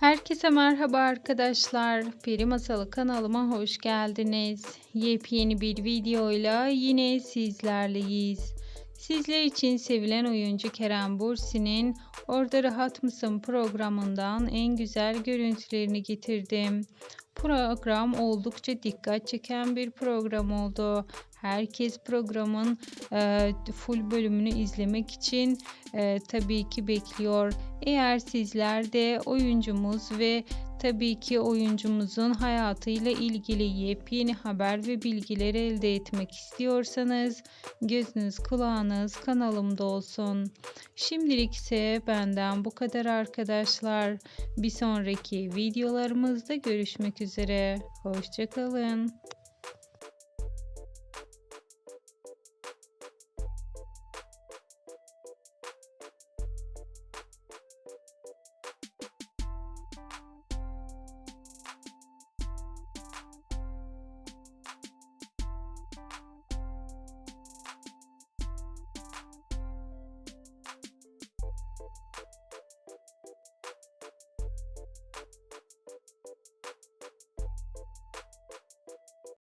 Herkese merhaba arkadaşlar. Peri Masalı kanalıma hoş geldiniz. Yepyeni bir videoyla yine sizlerleyiz. Sizler için sevilen oyuncu Kerem Bursi'nin Orada Rahat Mısın programından en güzel görüntülerini getirdim. Program oldukça dikkat çeken bir program oldu. Herkes programın e, full bölümünü izlemek için e, tabii ki bekliyor. Eğer sizler de oyuncumuz ve tabii ki oyuncumuzun hayatıyla ilgili yepyeni haber ve bilgileri elde etmek istiyorsanız gözünüz kulağınız kanalımda olsun. Şimdilik ise benden bu kadar arkadaşlar. Bir sonraki videolarımızda görüşmek üzere. Hoşçakalın.